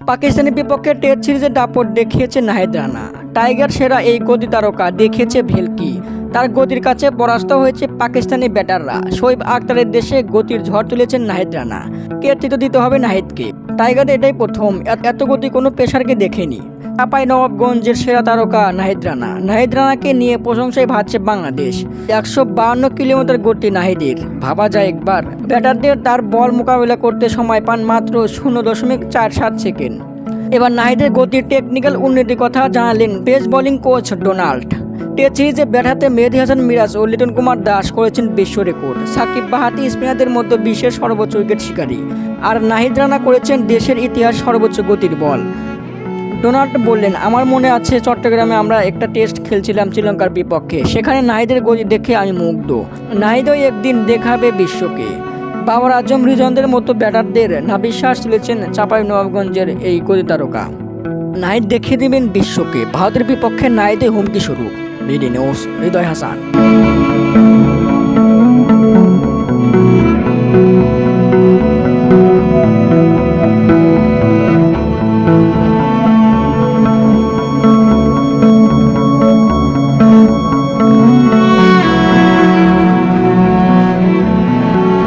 পাকিস্তানের বিপক্ষে টেস্ট সিরিজে দাপট দেখিয়েছে নাহিদ রানা। টাইগার সেরা এই গদি তারকা দেখিয়েছে ভেলকি। তার গতির কাছে পরাস্ত হয়েছে পাকিস্তানি ব্যাটাররা। শৈব আক্তারের দেশে গতির ঝড় তুলেছেন নাহেদ রানা। কীর্তিত্ব দিতে হবে নাহিদকে? টাইগার এটাই প্রথম। এত গতি কোনো পেশারকে দেখেনি। চাপাই নবাবগঞ্জের সেরা তারকা নাহিদ রানা। নাহিদ রানাকে নিয়ে প্রশংসায় ভাবছে বাংলাদেশ। একশো বাহান্ন কিলোমিটার গতি নাহিদের। ভাবা যায় একবার, ব্যাটারদের তার বল মোকাবিলা করতে সময় পান মাত্র শূন্য দশমিক চার সাত সেকেন্ড। এবার নাহিদের গতির টেকনিক্যাল উন্নতির কথা জানালেন pace bowling coach Donald. Test সিরিজে ব্যাট হাতে মেহেদি হাসান মিরাজ ও লিটন কুমার দাস করেছেন বিশ্ব রেকর্ড। সাকিব বাহাতি স্পিনারদের মধ্যে বিশ্বের সর্বোচ্চ উইকেট শিকারী। আর নাহিদ রানা করেছেন দেশের ইতিহাস সর্বোচ্চ গতির বল। ডোনাল্ড বললেন, আমার মনে আছে চট্টগ্রামে আমরা একটা টেস্ট খেলছিলাম শ্রীলঙ্কার বিপক্ষে। সেখানে নাহিদের গতি দেখে আমি মুগ্ধ। নাহিদও একদিন দেখাবে বিশ্বকে। বাবার আজম রিজনদের মতো ব্যাটারদের নাবিশ্বাস তুলেছেন চাপাই নবাবগঞ্জের এই গতি তারকা নাহিদ দেখিয়ে দিবেন বিশ্বকে। ভারতের বিপক্ষে নাহিদে হুমকি স্বরূপ। BD news, Hridoy Hasan.